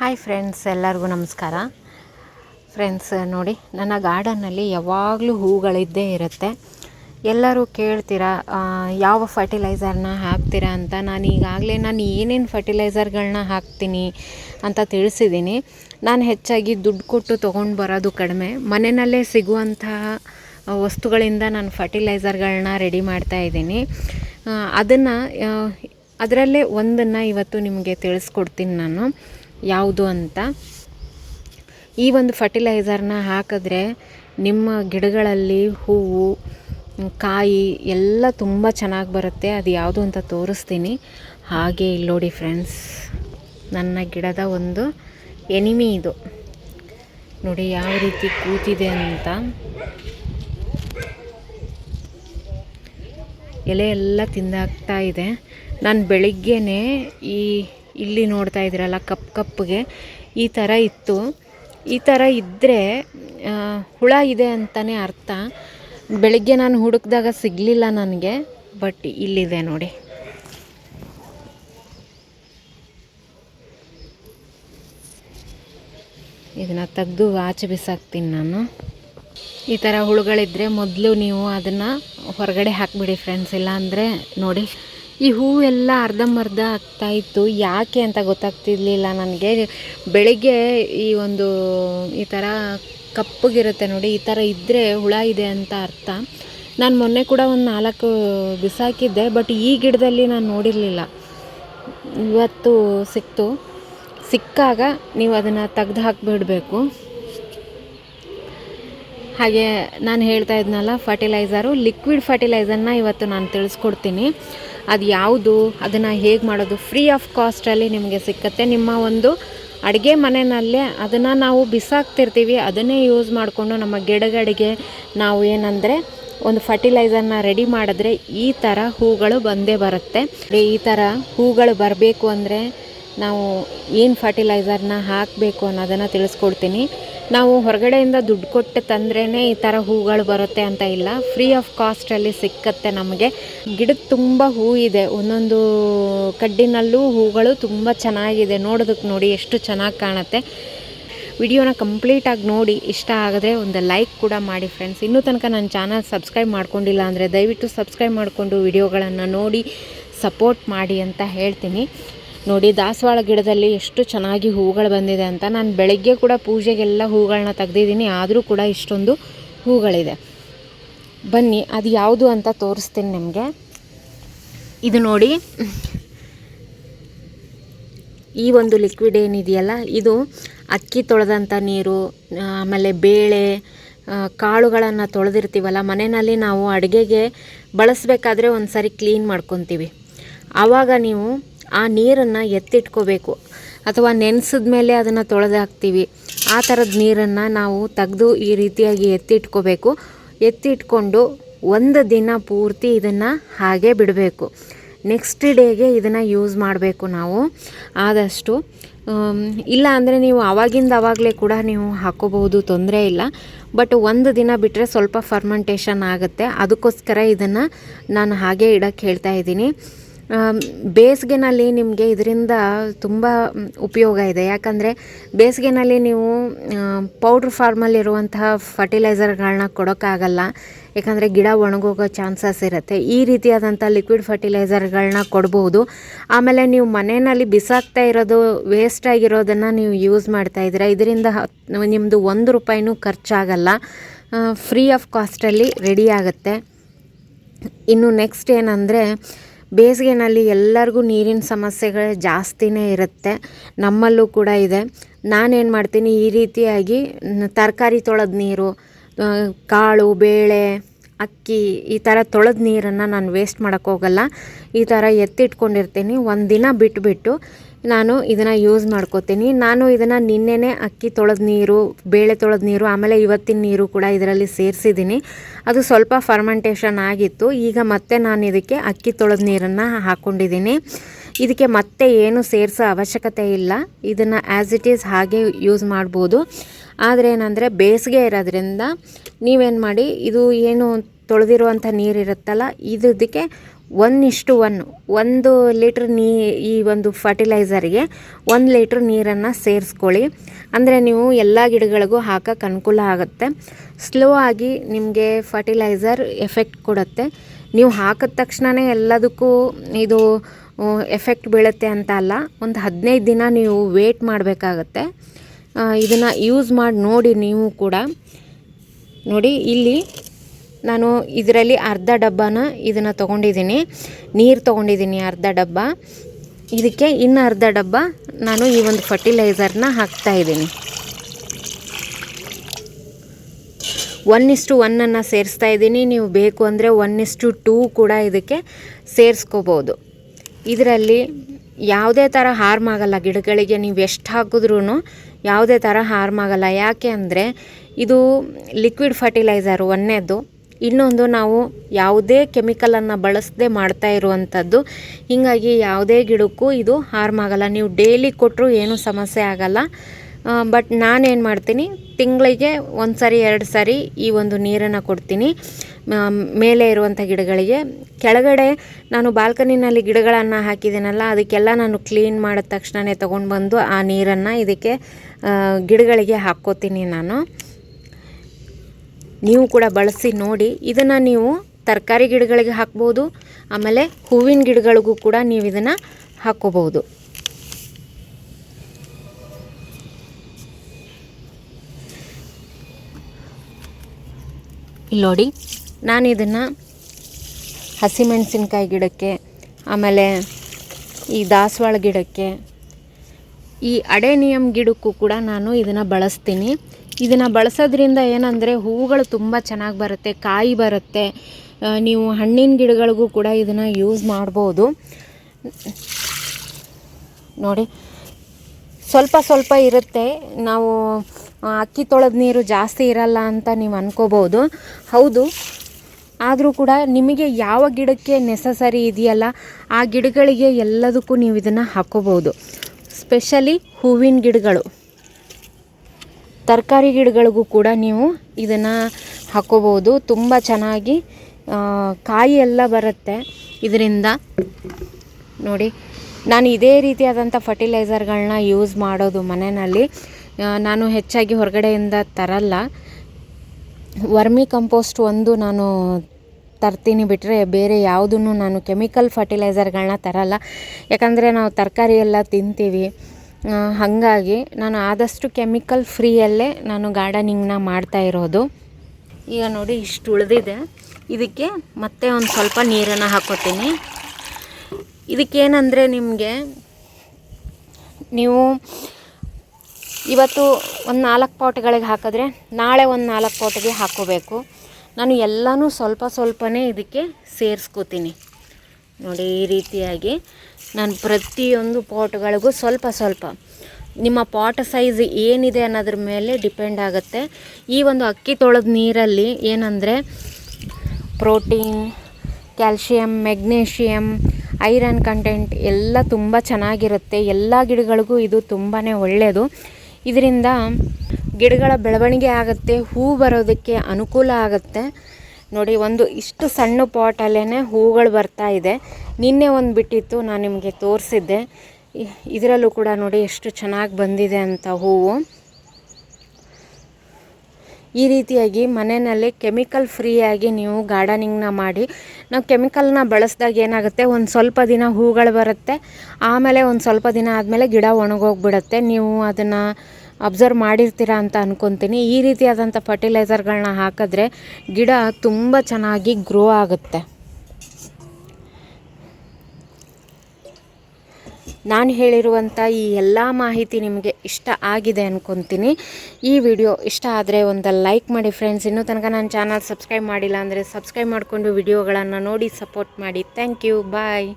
Hi friends ಎಲ್ಲರಿಗೂ ನಮಸ್ಕಾರ. Friends ನೋಡಿ, ನನ್ನ ಗಾರ್ಡನ್ನಲ್ಲಿ ಯಾವಾಗಲೂ ಹೂಗಳಿದ್ದೇ ಇರುತ್ತೆ. ಎಲ್ಲರೂ ಕೇಳ್ತೀರಾ ಯಾವ ಫರ್ಟಿಲೈಸರ್ನ ಹಾಕ್ತೀರಾ ಅಂತ? ನಾನು ಈಗಾಗಲೇ ನಾನು ಏನೇನು ಫರ್ಟಿಲೈಸರ್ಗಳನ್ನ ಹಾಕ್ತೀನಿ ಅಂತ ತಿಳಿಸಿದ್ದೀನಿ. ನಾನು ಹೆಚ್ಚಾಗಿ ದುಡ್ಡು ಕೊಟ್ಟು ತೊಗೊಂಡು ಬರೋದು ಕಡಿಮೆ. ಮನೆಯಲ್ಲೇ ಸಿಗುವಂತಹ ವಸ್ತುಗಳಿಂದ ನಾನು ಫರ್ಟಿಲೈಸರ್ಗಳನ್ನ ರೆಡಿ ಮಾಡ್ತಾ ಇದ್ದೀನಿ. ಅದನ್ನು ಅದರಲ್ಲೇ ಒಂದನ್ನು ಇವತ್ತು ನಿಮಗೆ ತಿಳಿಸ್ಕೊಡ್ತೀನಿ ನಾನು. ಯಾವುದು ಅಂತ. ಈ ಒಂದು ಫರ್ಟಿಲೈಸರ್ನ ಹಾಕಿದ್ರೆ ನಿಮ್ಮ ಗಿಡಗಳಲ್ಲಿ ಹೂವು, ಕಾಯಿ ಎಲ್ಲ ತುಂಬ ಚೆನ್ನಾಗಿ ಬರುತ್ತೆ. ಅದು ಯಾವುದು ಅಂತ ತೋರಿಸ್ತೀನಿ. ಹಾಗೆ ಇಲ್ಲಿ ನೋಡಿ ಫ್ರೆಂಡ್ಸ್ ನನ್ನ ಗಿಡದ ಒಂದು ಎನಿಮಿ ಇದು. ನೋಡಿ ಯಾವ ರೀತಿ ಕೂತಿದೆ ಅಂತ. ಎಲೆ ಎಲ್ಲ ತಿಂದಾಗ್ತಾ ಇದೆ. ನಾನು ಬೆಳಿಗ್ಗೆನೇ ಈ ಇಲ್ಲಿ ನೋಡ್ತಾ ಇದ್ದೀರಲ್ಲ, ಕಪ್, ಕಪ್ಗೆ. ಈ ಥರ ಇತ್ತು. ಈ ಥರ ಇದ್ದರೆ ಹುಳ ಇದೆ ಅಂತಲೇ ಅರ್ಥ. ಬೆಳಗ್ಗೆ ನಾನು ಹುಡುಕಿದಾಗ ಸಿಗಲಿಲ್ಲ ನನಗೆ, ಬಟ್ ಇಲ್ಲಿದೆ ನೋಡಿ. ಇದನ್ನು ತೆಗೆದು ಆಚೆ ಬಿಸಾಕ್ತೀನಿ ನಾನು. ಈ ಥರ ಹುಳುಗಳಿದ್ದರೆ ಮೊದಲು ನೀವು ಅದನ್ನು ಹೊರಗಡೆ ಹಾಕಿಬಿಡಿ ಫ್ರೆಂಡ್ಸ್ ಇಲ್ಲಾಂದರೆ ನೋಡಿ. ಈ ಹೂವೆಲ್ಲ ಅರ್ಧಂಬರ್ಧ ಆಗ್ತಾ ಇತ್ತು. ಯಾಕೆ ಅಂತ ಗೊತ್ತಾಗ್ತಿರ್ಲಿಲ್ಲ ನನಗೆ. ಬೆಳಿಗ್ಗೆ ಈ ಒಂದು, ಈ ಥರ ಕಪ್ಪಗಿರುತ್ತೆ ನೋಡಿ, ಈ ಥರ ಇದ್ದರೆ ಹುಳ ಇದೆ ಅಂತ ಅರ್ಥ. ನಾನು ಮೊನ್ನೆ ಕೂಡ ಒಂದು ನಾಲ್ಕು ಬಿಸಾಕಿದ್ದೆ ಬಟ್ ಈ ಗಿಡದಲ್ಲಿ ನಾನು ನೋಡಿರಲಿಲ್ಲ. ಇವತ್ತು ಸಿಕ್ತು. ಸಿಕ್ಕಾಗ ನೀವು ಅದನ್ನು ತೆಗ್ದು ಹಾಕಿಬಿಡಬೇಕು. ಹಾಗೆ ನಾನು ಹೇಳ್ತಾ ಇದ್ನಲ್ಲ ಫರ್ಟಿಲೈಸರು ಲಿಕ್ವಿಡ್ ಫರ್ಟಿಲೈಸರ್ನ ಇವತ್ತು ನಾನು ತಿಳಿಸ್ಕೊಡ್ತೀನಿ. ಅದು ಯಾವುದು, ಅದನ್ನು ಹೇಗೆ ಮಾಡೋದು ಫ್ರೀ ಆಫ್ ಕಾಸ್ಟಲ್ಲಿ ನಿಮಗೆ ಸಿಕ್ಕತ್ತೆ. ನಿಮ್ಮ ಒಂದು ಅಡುಗೆ ಮನೆಯಲ್ಲೇ ಅದನ್ನು ನಾವು ಬಿಸಾಕ್ತಿರ್ತೀವಿ, ಅದನ್ನೇ ಯೂಸ್ ಮಾಡಿಕೊಂಡು ನಮ್ಮ ಗಿಡಗಳಿಗೆ ನಾವು ಏನಂದರೆ ಒಂದು ಫರ್ಟಿಲೈಸರ್ನ ರೆಡಿ ಮಾಡಿದ್ರೆ ಈ ಥರ ಹೂಗಳು ಬಂದೇ ಬರುತ್ತೆ. ಈ ಥರ ಹೂಗಳು ಬರಬೇಕು ಅಂದರೆ ನಾವು ಏನು ಫರ್ಟಿಲೈಸರ್ನ ಹಾಕಬೇಕು ಅನ್ನೋದನ್ನು ತಿಳಿಸ್ಕೊಡ್ತೀನಿ. ನಾವು ಹೊರಗಡೆಯಿಂದ ದುಡ್ಡು ಕೊಟ್ಟು ತಂದ್ರೇ ಈ ಥರ ಹೂಗಳು ಬರುತ್ತೆ ಅಂತ ಇಲ್ಲ. ಫ್ರೀ ಆಫ್ ಕಾಸ್ಟಲ್ಲಿ ಸಿಕ್ಕತ್ತೆ ನಮಗೆ. ಗಿಡದ ತುಂಬ ಹೂ ಇದೆ. ಒಂದೊಂದು ಕಡ್ಡಿನಲ್ಲೂ ಹೂಗಳು ತುಂಬ ಚೆನ್ನಾಗಿದೆ. ನೋಡೋದಕ್ಕೆ ನೋಡಿ ಎಷ್ಟು ಚೆನ್ನಾಗಿ ಕಾಣುತ್ತೆ. ವಿಡಿಯೋನ ಕಂಪ್ಲೀಟಾಗಿ ನೋಡಿ. ಇಷ್ಟ ಆಗಿದ್ರೆ ಒಂದು ಲೈಕ್ ಕೂಡ ಮಾಡಿ ಫ್ರೆಂಡ್ಸ್. ಇನ್ನೂ ತನಕ ನನ್ನ ಚಾನಲ್ ಸಬ್ಸ್ಕ್ರೈಬ್ ಮಾಡ್ಕೊಂಡಿಲ್ಲ ಅಂದರೆ ದಯವಿಟ್ಟು ಸಬ್ಸ್ಕ್ರೈಬ್ ಮಾಡಿಕೊಂಡು ವಿಡಿಯೋಗಳನ್ನು ನೋಡಿ, ಸಪೋರ್ಟ್ ಮಾಡಿ ಅಂತ ಹೇಳ್ತೀನಿ. ನೋಡಿ, ದಾಸವಾಳ ಗಿಡದಲ್ಲಿ ಎಷ್ಟು ಚೆನ್ನಾಗಿ ಹೂಗಳು ಬಂದಿದೆ ಅಂತ. ನಾನು ಬೆಳಗ್ಗೆ ಕೂಡ ಪೂಜೆಗೆಲ್ಲ ಹೂಗಳನ್ನ ತೆಗ್ದಿದ್ದೀನಿ, ಆದರೂ ಕೂಡ ಇಷ್ಟೊಂದು ಹೂಗಳಿದೆ. ಬನ್ನಿ, ಅದು ಯಾವುದು ಅಂತ ತೋರಿಸ್ತೀನಿ ನಿಮಗೆ. ಇದು ನೋಡಿ. ಈ ಒಂದು ಲಿಕ್ವಿಡ್ ಏನಿದೆಯಲ್ಲ, ಇದು ಅಕ್ಕಿ ತೊಳೆದಂಥ ನೀರು, ಆಮೇಲೆ ಬೇಳೆ ಕಾಳುಗಳನ್ನು ತೊಳೆದಿರ್ತೀವಲ್ಲ, ಮನೆಯಲ್ಲಿ ನಾವು ಅಡುಗೆಗೆ ಬಳಸಬೇಕಾದ್ರೆ ಒಂದು ಸರಿ ಕ್ಲೀನ್ ಮಾಡ್ಕೊತೀವಿ. ಆವಾಗ ನೀವು ಆ ನೀರನ್ನು ಎತ್ತಿಟ್ಕೋಬೇಕು. ಅಥವಾ ನೆನೆಸಿದ ಮೇಲೆ ಅದನ್ನು ತೊಳೆದು ಹಾಕ್ತೀವಿ. ಆ ಥರದ ನೀರನ್ನು ನಾವು ತೆಗೆದು ಈ ರೀತಿಯಾಗಿ ಎತ್ತಿಟ್ಕೋಬೇಕು. ಎತ್ತಿಟ್ಕೊಂಡು ಒಂದು ದಿನ ಪೂರ್ತಿ ಇದನ್ನು ಹಾಗೆ ಬಿಡಬೇಕು. ನೆಕ್ಸ್ಟ್ ಡೇಗೆ ಇದನ್ನು ಯೂಸ್ ಮಾಡಬೇಕು ನಾವು. ಆದಷ್ಟು ಇಲ್ಲ ಅಂದರೆ ನೀವು ಆವಾಗಿಂದ ಆವಾಗಲೇ ಕೂಡ ನೀವು ಹಾಕೋಬಹುದು, ತೊಂದರೆ ಇಲ್ಲ. ಬಟ್ ಒಂದು ದಿನ ಬಿಟ್ಟರೆ ಸ್ವಲ್ಪ ಫರ್ಮೆಂಟೇಷನ್ ಆಗುತ್ತೆ. ಅದಕ್ಕೋಸ್ಕರ ಇದನ್ನು ನಾನು ಹಾಗೆ ಇಡೋಕ್ಕೆ ಹೇಳ್ತಾ ಇದ್ದೀನಿ. ಬೇಸಿಗೆನಲ್ಲಿ ನಿಮಗೆ ಇದರಿಂದ ತುಂಬ ಉಪಯೋಗ ಇದೆ. ಯಾಕಂದರೆ ಬೇಸಿಗೆನಲ್ಲಿ ನೀವು ಪೌಡ್ರ್ ಫಾರ್ಮಲ್ಲಿರುವಂತಹ ಫರ್ಟಿಲೈಸರ್ಗಳನ್ನ ಕೊಡೋಕ್ಕಾಗಲ್ಲ. ಯಾಕಂದರೆ ಗಿಡ ಒಣಗೋಗೋ ಚಾನ್ಸಸ್ ಇರುತ್ತೆ. ಈ ರೀತಿಯಾದಂಥ ಲಿಕ್ವಿಡ್ ಫರ್ಟಿಲೈಸರ್ಗಳನ್ನ ಕೊಡ್ಬೋದು. ಆಮೇಲೆ ನೀವು ಮನೆಯಲ್ಲಿ ಬಿಸಾಕ್ತಾ ಇರೋದು ವೇಸ್ಟ್ ಆಗಿರೋದನ್ನು ನೀವು ಯೂಸ್ ಮಾಡ್ತಾ ಇದ್ದೀರಾ. ಇದರಿಂದ ನಿಮ್ಮದು ಒಂದು ರೂಪಾಯಿನೂ ಖರ್ಚಾಗಲ್ಲ. ಫ್ರೀ ಆಫ್ ಕಾಸ್ಟಲ್ಲಿ ರೆಡಿ ಆಗುತ್ತೆ. ಇನ್ನು ನೆಕ್ಸ್ಟ್ ಏನಂದರೆ ಬೇಸಿಗೆನಲ್ಲಿ ಎಲ್ಲರಿಗೂ ನೀರಿನ ಸಮಸ್ಯೆಗಳು ಜಾಸ್ತಿನೇ ಇರುತ್ತೆ. ನಮ್ಮಲ್ಲೂ ಕೂಡ ಇದೆ. ನಾನೇನು ಮಾಡ್ತೀನಿ? ಈ ರೀತಿಯಾಗಿ ತರಕಾರಿ ತೊಳೆದ ನೀರು ಕಾಳು, ಬೇಳೆ ಅಕ್ಕಿ, ಈ ಥರ ತೊಳೆದ ನೀರನ್ನು ನಾನು ವೇಸ್ಟ್ ಮಾಡೋಕ್ಕೆ ಹೋಗಲ್ಲ. ಈ ಥರ ಎತ್ತಿಟ್ಕೊಂಡಿರ್ತೀನಿ. ಒಂದು ದಿನ ಬಿಟ್ಬಿಟ್ಟು ನಾನು ಇದನ್ನು ಯೂಸ್ ಮಾಡ್ಕೋತೀನಿ. ನಾನು ಇದನ್ನು ನಿನ್ನೆನೇ ಅಕ್ಕಿ ತೊಳೆದ ನೀರು, ಬೇಳೆ ತೊಳೆದ ನೀರು, ಆಮೇಲೆ ಇವತ್ತಿನ ನೀರು ಕೂಡ ಇದರಲ್ಲಿ ಸೇರಿಸಿದ್ದೀನಿ ಅದು ಸ್ವಲ್ಪ ಫರ್ಮೆಂಟೇಷನ್ ಆಗಿತ್ತು. ಈಗ ಮತ್ತೆ ನಾನು ಇದಕ್ಕೆ ಅಕ್ಕಿ ತೊಳೆದ ನೀರನ್ನು ಹಾಕ್ಕೊಂಡಿದ್ದೀನಿ ಇದಕ್ಕೆ ಮತ್ತೆ ಏನು ಸೇರಿಸೋ ಅವಶ್ಯಕತೆ ಇಲ್ಲ. ಇದನ್ನು ಆ್ಯಸ್ ಇಟ್ ಈಸ್ ಹಾಗೆ ಯೂಸ್ ಮಾಡ್ಬೋದು. ಆದರೆ ಏನಂದರೆ ಬೇಸಿಗೆ ಇರೋದ್ರಿಂದ ನೀವೇನು ಮಾಡಿ, ಇದು ಏನು ತೊಳೆದಿರುವಂಥ ನೀರಿರುತ್ತಲ್ಲ ಇದಕ್ಕೆ ಒನ್ ಇಷ್ಟು ಒನ್ ಒಂದು ಲೀಟ್ರ್ ನೀ, ಈ ಒಂದು ಫರ್ಟಿಲೈಸರ್ಗೆ ಒಂದು ಲೀಟ್ರ್ ನೀರನ್ನು ಸೇರಿಸ್ಕೊಳ್ಳಿ. ಅಂದರೆ ನೀವು ಎಲ್ಲ ಗಿಡಗಳಿಗೂ ಹಾಕೋಕ್ಕೆ ಅನುಕೂಲ ಆಗುತ್ತೆ. ಸ್ಲೋ ಆಗಿ ನಿಮಗೆ ಫರ್ಟಿಲೈಸರ್ ಎಫೆಕ್ಟ್ ಕೊಡುತ್ತೆ. ನೀವು ಹಾಕಿದ ತಕ್ಷಣವೇ ಎಲ್ಲದಕ್ಕೂ ಇದು ಎಫೆಕ್ಟ್ ಬೀಳುತ್ತೆ ಅಂತ ಅಲ್ಲ. ಒಂದು ಹದಿನೈದು ದಿನ ನೀವು ವೇಟ್ ಮಾಡಬೇಕಾಗತ್ತೆ. ಇದನ್ನು ಯೂಸ್ ಮಾಡಿ ನೋಡಿ ನೀವು ಕೂಡ. ನೋಡಿ, ಇಲ್ಲಿ ನಾನು ಇದರಲ್ಲಿ ಅರ್ಧ ಡಬ್ಬನ ಇದನ್ನು ತೊಗೊಂಡಿದ್ದೀನಿ. ನೀರು ತೊಗೊಂಡಿದ್ದೀನಿ ಅರ್ಧ ಡಬ್ಬ. ಇದಕ್ಕೆ ಇನ್ನು ಅರ್ಧ ಡಬ್ಬ ನಾನು ಈ ಒಂದು ಫರ್ಟಿಲೈಸರ್ನ ಹಾಕ್ತಾ ಇದ್ದೀನಿ. ಒನ್ ಇಷ್ಟು ಒನ್ನನ್ನು ಸೇರಿಸ್ತಾ ಇದ್ದೀನಿ. ನೀವು ಬೇಕು ಅಂದರೆ ಒನ್ ಇಷ್ಟು ಟೂ ಕೂಡ ಇದಕ್ಕೆ ಸೇರಿಸ್ಕೋಬೋದು. ಇದರಲ್ಲಿ ಯಾವುದೇ ಥರ ಹಾರ್ಮ್ ಆಗಲ್ಲ. ಗಿಡಗಳಿಗೆ ನೀವು ಎಷ್ಟು ಹಾಕಿದ್ರೂ ಯಾವುದೇ ಥರ ಹಾರ್ಮ್ ಆಗಲ್ಲ. ಯಾಕೆ ಅಂದರೆ ಇದು ಲಿಕ್ವಿಡ್ ಫರ್ಟಿಲೈಸರ್ ಒಂದನೇದು. ಇನ್ನೊಂದು ನಾವು ಯಾವುದೇ ಕೆಮಿಕಲನ್ನು ಬಳಸದೆ ಮಾಡ್ತಾ ಇರುವಂಥದ್ದು ಹೀಗಾಗಿ ಯಾವುದೇ ಗಿಡಕ್ಕೂ ಇದು ಹಾರ್ಮ್ ಆಗಲ್ಲ. ನೀವು ಡೈಲಿ ಕೊಟ್ಟರು ಏನೂ ಸಮಸ್ಯೆ ಆಗಲ್ಲ. ಬಟ್ ನಾನೇನು ಮಾಡ್ತೀನಿ? ತಿಂಗಳಿಗೆ ಒಂದು ಸರಿ ಎರಡು ಸಾರಿ ಈ ಒಂದು ನೀರನ್ನು ಕೊಡ್ತೀನಿ. ಮೇಲೆ ಇರುವಂಥ ಗಿಡಗಳಿಗೆ. ಕೆಳಗಡೆ ನಾನು ಬಾಲ್ಕನಿನಲ್ಲಿ ಗಿಡಗಳನ್ನು ಹಾಕಿದ್ದೀನಲ್ಲ, ಅದಕ್ಕೆಲ್ಲ ನಾನು ಕ್ಲೀನ್ ಮಾಡಿದ ತಕ್ಷಣವೇ ತೊಗೊಂಡು ಬಂದು ಆ ನೀರನ್ನು ಇದಕ್ಕೆ ಗಿಡಗಳಿಗೆ ಹಾಕ್ಕೋತೀನಿ ನಾನು. ನೀವು ಕೂಡ ಬಳಸಿ ನೋಡಿ. ಇದನ್ನು ನೀವು ತರಕಾರಿ ಗಿಡಗಳಿಗೆ ಹಾಕ್ಬೋದು, ಆಮೇಲೆ ಹೂವಿನ ಗಿಡಗಳಿಗೂ ಕೂಡ ನೀವು ಇದನ್ನು ಹಾಕ್ಕೋಬೋದು. ಇಲ್ಲಿ ನೋಡಿ ನಾನು ಇದನ್ನು ಹಸಿಮೆಣಸಿನ್ಕಾಯಿ ಗಿಡಕ್ಕೆ, ಆಮೇಲೆ ಈ ದಾಸವಾಳ ಗಿಡಕ್ಕೆ, ಈ ಅಡೇನಿಯಂ ಗಿಡಕ್ಕೂ ಕೂಡ ನಾನು ಇದನ್ನು ಬಳಸ್ತೀನಿ. ಇದನ್ನು ಬಳಸೋದ್ರಿಂದ ಏನಂದರೆ ಹೂವುಗಳು ತುಂಬ ಚೆನ್ನಾಗಿ ಬರುತ್ತೆ, ಕಾಯಿ ಬರುತ್ತೆ ನೀವು ಹಣ್ಣಿನ ಗಿಡಗಳಿಗೂ ಕೂಡ ಇದನ್ನು ಯೂಸ್ ಮಾಡ್ಬೋದು. ನೋಡಿ, ಸ್ವಲ್ಪ ಸ್ವಲ್ಪ ಇರುತ್ತೆ. ನಾವು ಅಕ್ಕಿ ತೊಳೆದ ನೀರು ಜಾಸ್ತಿ ಇರಲ್ಲ ಅಂತ ನೀವು ಅಂದ್ಕೋಬೋದು ಹೌದು ಆದರೂ ಕೂಡ ನಿಮಗೆ ಯಾವ ಗಿಡಕ್ಕೆ ನೆಸಸರಿ ಇದೆಯಲ್ಲ ಆ ಗಿಡಗಳಿಗೆ ಎಲ್ಲದಕ್ಕೂ ನೀವು ಇದನ್ನು ಹಾಕ್ಕೋಬೋದು ಸ್ಪೆಷಲಿ ಹೂವಿನ ಗಿಡಗಳು. ತರಕಾರಿ ಗಿಡಗಳಿಗೂ ಕೂಡ ನೀವು ಇದನ್ನು ಹಾಕ್ಕೋಬೋದು ತುಂಬ ಚೆನ್ನಾಗಿ ಕಾಯಿ ಎಲ್ಲ ಬರುತ್ತೆ. ಇದರಿಂದ ನೋಡಿ, ನಾನು ಇದೇ ರೀತಿಯಾದಂಥ ಫರ್ಟಿಲೈಸರ್ಗಳನ್ನ ಯೂಸ್ ಮಾಡೋದು ಮನೆಯಲ್ಲಿ. ನಾನು ಹೆಚ್ಚಾಗಿ ಹೊರಗಡೆಯಿಂದ ತರಲ್ಲ. ವರ್ಮಿ ಕಂಪೋಸ್ಟ್ ಒಂದು ನಾನು ತರ್ತೀನಿ ಬಿಟ್ಟರೆ ಬೇರೆ ಯಾವುದನ್ನು ನಾನು ಕೆಮಿಕಲ್ ಫರ್ಟಿಲೈಸರ್ಗಳನ್ನ ತರಲ್ಲ. ಯಾಕಂದರೆ ನಾವು ತರಕಾರಿ ಎಲ್ಲ ತಿಂತೀವಿ. ಹಾಗಾಗಿ ನಾನು ಆದಷ್ಟು ಕೆಮಿಕಲ್ ಫ್ರೀಯಲ್ಲೇ ನಾನು ಗಾರ್ಡನಿಂಗ್ನ ಮಾಡ್ತಾ ಇರೋದು. ಈಗ ನೋಡಿ ಇಷ್ಟು ಉಳಿದಿದೆ. ಇದಕ್ಕೆ ಮತ್ತೆ ಒಂದು ಸ್ವಲ್ಪ ನೀರನ್ನು ಹಾಕೋತೀನಿ. ಇದಕ್ಕೇನಂದರೆ ನಿಮಗೆ ನೀವು ಇವತ್ತು ಒಂದು ನಾಲ್ಕು ಪಾಟ್ಗಳಿಗೆ ಹಾಕಿದ್ರೆ ನಾಳೆ ಒಂದು ನಾಲ್ಕು ಪಾಟಿಗೆ ಹಾಕೋಬೇಕು ನಾನು ಎಲ್ಲನೂ ಸ್ವಲ್ಪ ಸ್ವಲ್ಪನೇ ಇದಕ್ಕೆ ಸೇರಿಸ್ಕೋತೀನಿ. ನೋಡಿ, ಈ ರೀತಿಯಾಗಿ ನಾನು ಪ್ರತಿಯೊಂದು ಪಾಟ್ಗಳಿಗೂ ಸ್ವಲ್ಪ ಸ್ವಲ್ಪ. ನಿಮ್ಮ ಪಾಟ್ ಸೈಜ್ ಏನಿದೆ ಅನ್ನೋದ್ರ ಮೇಲೆ ಡಿಪೆಂಡ್ ಆಗುತ್ತೆ. ಈ ಒಂದು ಅಕ್ಕಿ ತೊಳೆದ ನೀರಲ್ಲಿ ಏನಂದರೆ protein calcium magnesium iron content ಎಲ್ಲ ತುಂಬ ಚೆನ್ನಾಗಿರುತ್ತೆ. ಎಲ್ಲ ಗಿಡಗಳಿಗೂ ಇದು ತುಂಬಾ ಒಳ್ಳೆಯದು ಇದರಿಂದ ಗಿಡಗಳ ಬೆಳವಣಿಗೆ ಆಗುತ್ತೆ, ಹೂ ಬರೋದಕ್ಕೆ ಅನುಕೂಲ ಆಗುತ್ತೆ. ನೋಡಿ, ಒಂದು ಇಷ್ಟು ಸಣ್ಣ ಪಾಟಲ್ಲೇ ಹೂಗಳು ಬರ್ತಾ ಇದೆ. ನಿನ್ನೆ ಒಂದು ಬಿಟ್ಟಿತ್ತು, ನಾನು ನಿಮಗೆ ತೋರಿಸಿದ್ದೆ. ಇದರಲ್ಲೂ ಕೂಡ ನೋಡಿ ಎಷ್ಟು ಚೆನ್ನಾಗಿ ಬಂದಿದೆ ಅಂತ ಹೂವು. ಈ ರೀತಿಯಾಗಿ ಮನೆಯಲ್ಲಿ ಕೆಮಿಕಲ್ ಫ್ರೀಯಾಗಿ ನೀವು ಗಾರ್ಡನಿಂಗ್ನ ಮಾಡಿ, ನಾವು ಕೆಮಿಕಲ್ನ ಬಳಸಿದಾಗ ಏನಾಗುತ್ತೆ, ಒಂದು ಸ್ವಲ್ಪ ದಿನ ಹೂಗಳು ಬರುತ್ತೆ, ಆಮೇಲೆ ಒಂದು ಸ್ವಲ್ಪ ದಿನ ಆದಮೇಲೆ ಗಿಡ ಒಣಗೋಗ್ಬಿಡುತ್ತೆ. ನೀವು ಅದನ್ನು ಅಬ್ಸರ್ವ್ ಮಾಡಿರ್ತೀರ ಅಂತ ಅನ್ಕೊತೀನಿ. ಈ ರೀತಿಯಾದಂಥ ಫರ್ಟಿಲೈಸರ್ಗಳನ್ನ ಹಾಕಿದ್ರೆ ಗಿಡ ತುಂಬ ಚೆನ್ನಾಗಿ ಗ್ರೋ ಆಗುತ್ತೆ. ನಾನು ಹೇಳಿರುವಂಥ ಈ ಎಲ್ಲ ಮಾಹಿತಿ ನಿಮಗೆ ಇಷ್ಟ ಆಗಿದೆ ಅಂದ್ಕೊತೀನಿ ಈ ವಿಡಿಯೋ ಇಷ್ಟ ಆದರೆ ಒಂದು ಲೈಕ್ ಮಾಡಿ ಫ್ರೆಂಡ್ಸ್ ಇನ್ನೂ ತನಕ ನನ್ನ ಚಾನಲ್ ಸಬ್ಸ್ಕ್ರೈಬ್ ಮಾಡಿಲ್ಲ ಅಂದರೆ ಸಬ್ಸ್ಕ್ರೈಬ್ ಮಾಡಿಕೊಂಡು ವಿಡಿಯೋಗಳನ್ನು ನೋಡಿ ಸಪೋರ್ಟ್ ಮಾಡಿ. Thank you bye